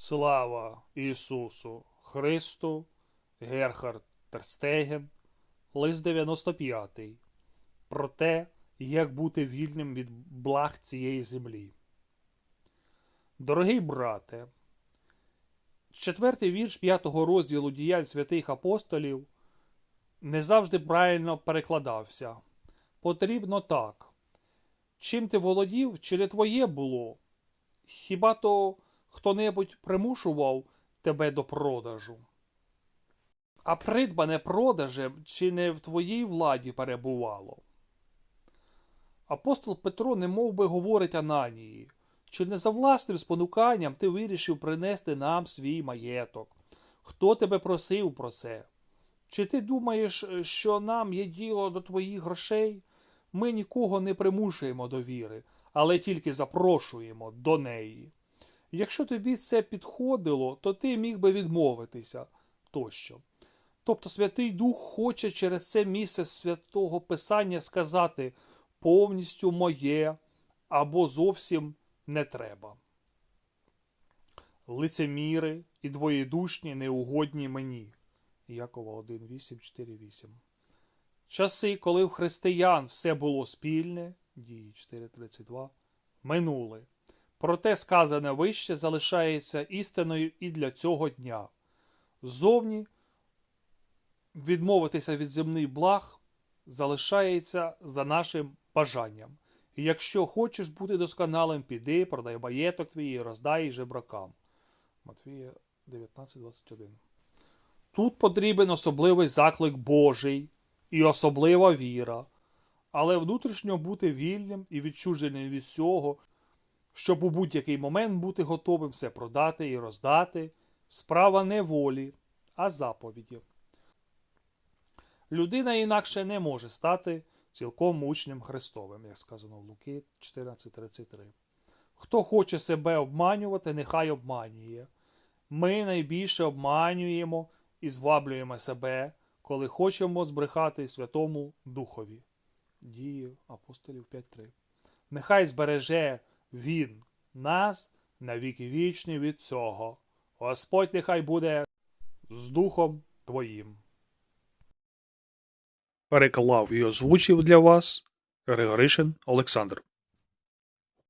Слава Ісусу Христу, Герхард Терстеген, лист 95. Про те, як бути вільним від благ цієї землі. Дорогий брате, четвертий вірш п'ятого розділу діянь святих апостолів не завжди правильно перекладався. Потрібно так. Чим ти володів, чи не твоє було? Хіба то хто-небудь примушував тебе до продажу? А придбане продажем чи не в твоїй владі перебувало? Апостол Петро не мов би говорить Ананії, чи не за власним спонуканням ти вирішив принести нам свій маєток? Хто тебе просив про це? Чи ти думаєш, що нам є діло до твоїх грошей? Ми нікого не примушуємо до віри, але тільки запрошуємо до неї. Якщо тобі це підходило, то ти міг би відмовитися тощо. Тобто Святий Дух хоче через це місце святого Писання сказати повністю моє або зовсім не треба. Лицеміри і двоєдушні неугодні мені. Якова 1, 8, 4, 8. Часи, коли в християн все було спільне, дії 4.32, минули. Проте сказане вище залишається істиною і для цього дня. Зовні відмовитися від земних благ залишається за нашим бажанням. І якщо хочеш бути досконалим, піди, продай маєток твій і роздай жебракам. Матвія 19.21. Тут потрібен особливий заклик Божий і особлива віра, але внутрішньо бути вільним і відчуженим від всього, щоб у будь-який момент бути готовим все продати і роздати, справа не волі, а заповіді. Людина інакше не може стати цілком учнем Христовим, як сказано в Луки 14.33. Хто хоче себе обманювати, нехай обманює. Ми найбільше обманюємо і зваблюємо себе, коли хочемо збрехати Святому Духові. Дії апостолів 5.3. Нехай збереже Він нас на віки вічні від цього. Господь нехай буде з Духом Твоїм. Переклав і озвучив для вас Григоришин Олександр.